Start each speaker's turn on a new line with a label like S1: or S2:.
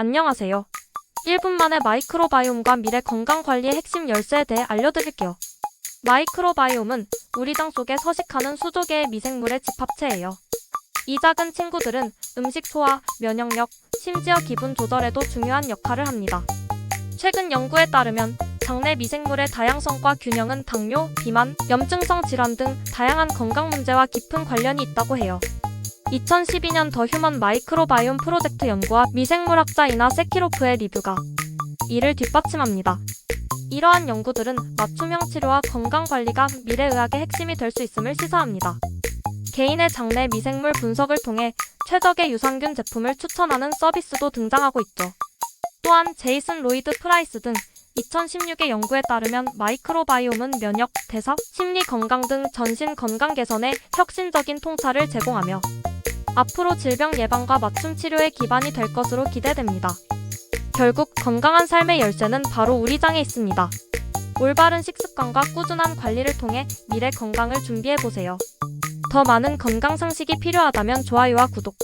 S1: 안녕하세요. 1분 만에 마이크로바이옴과 미래 건강 관리의 핵심 열쇠에 대해 알려드릴게요. 마이크로바이옴은 우리 장 속에 서식하는 수조 개의 미생물의 집합체예요. 이 작은 친구들은 음식 소화, 면역력, 심지어 기분 조절에도 중요한 역할을 합니다. 최근 연구에 따르면 장내 미생물의 다양성과 균형은 당뇨, 비만, 염증성 질환 등 다양한 건강 문제와 깊은 관련이 있다고 해요. 2012년 더 휴먼 마이크로바이옴 프로젝트 연구와 미생물학자 이나 세키로프의 리뷰가 이를 뒷받침합니다. 이러한 연구들은 맞춤형 치료와 건강 관리가 미래의학의 핵심이 될 수 있음을 시사합니다. 개인의 장내 미생물 분석을 통해 최적의 유산균 제품을 추천하는 서비스도 등장하고 있죠. 또한 제이슨 로이드 프라이스 등 2016의 연구에 따르면 마이크로바이옴은 면역, 대사, 심리 건강 등 전신 건강 개선에 혁신적인 통찰을 제공하며 앞으로 질병 예방과 맞춤 치료의 기반이 될 것으로 기대됩니다. 결국 건강한 삶의 열쇠는 바로 우리 장에 있습니다. 올바른 식습관과 꾸준한 관리를 통해 미래 건강을 준비해 보세요. 더 많은 건강 상식이 필요하다면 좋아요와 구독,